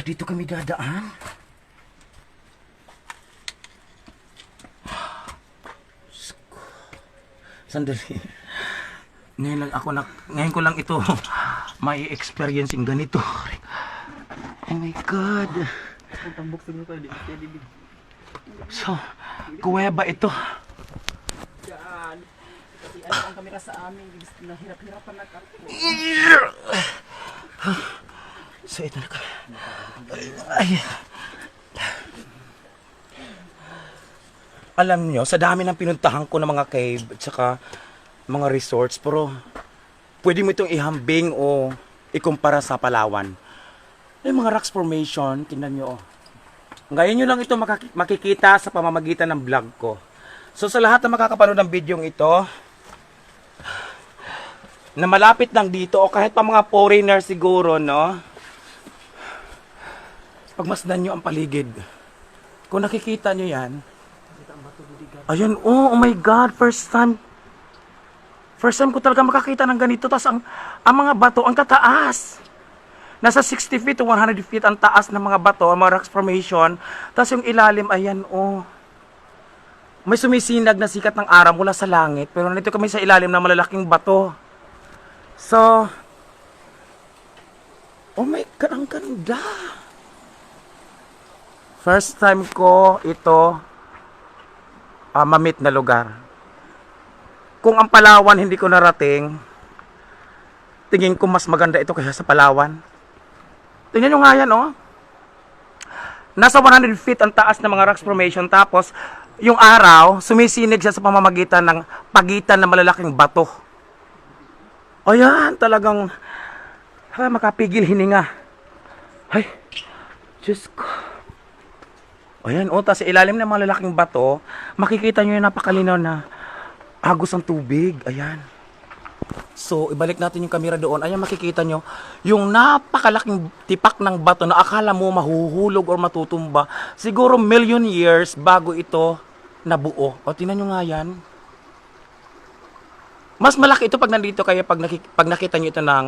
Baka dito kami dadaan. Sandali. Ngayon lang ako na, ngayon ko lang ito may experience yung ganito. Oh my God. So, kuweba ito. Yan. Kasi ano ang kamera sa amin, nahirap-hirapan na ako. So, ito na ka. Ay. Alam nyo, sa dami ng pinuntahan ko ng mga cave at saka mga resorts, pero pwede mo itong ihambing o ikumpara sa Palawan. Yung mga rocks formation, tingnan nyo. oh. Ngayon nyo lang ito makikita sa pamamagitan ng vlog ko. So sa lahat na makakapanood ng video ito, na malapit lang dito o kahit pa mga foreigner siguro, no? Pagmasdan nyo ang paligid. Kung nakikita nyo yan, ayan, oh, oh my God, first time. First time ko talaga makakita ng ganito. Tapos ang, ang mga bato, ang tataas. Nasa 60 feet to 100 feet ang taas ng mga bato, ang mga rocks formation. Tapos yung ilalim, ayan, oh. May sumisinag na sikat ng araw mula sa langit. Pero nandito kami sa ilalim ng malalaking bato. So, oh my God, ang ganda. First time ko ito ah, mamit na lugar. Kung ang Palawan hindi ko narating, tingin ko mas maganda ito kaysa sa Palawan. Tingnan nyo nga yan, oh. Nasa 100 feet ang taas ng mga rocks formation tapos yung araw, sumisinig siya sa pamamagitan ng pagitan ng malalaking bato. Ayan, talagang ha, makapigil hininga. Ay, Diyos ko. Ayan, o, sa ilalim ng mga lalaking bato, makikita nyo yung napakalinaw na agos ang tubig. Ayan. So, ibalik natin yung kamera doon. Ayan, makikita nyo yung napakalaking tipak ng bato na akala mo mahuhulog or matutumba. Siguro million years bago ito nabuo. O, tingnan nyo nga yan. Mas malaki ito pag nandito kaya pag, nakik- pag nakita nyo ito ng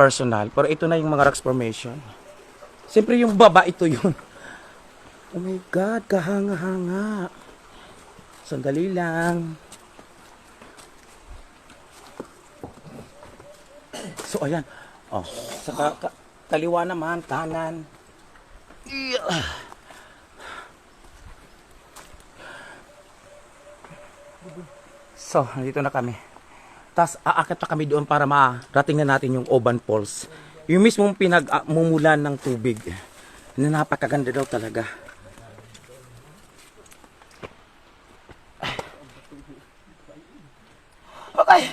personal. Pero ito na yung mga rocks formation. Siyempre yung baba ito yun. Oh my God, kahanga-hanga. Sandali lang. So, ayan. Oh, sa ka- ka- kaliwa naman, kanan. Yeah. So, nandito na kami. Tapos, aakit pa kami doon para marating na natin yung Oban Falls. Yung mismong pinag-mumulan ng tubig. Na napakaganda daw talaga. Okay.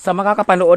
Sa makakapanood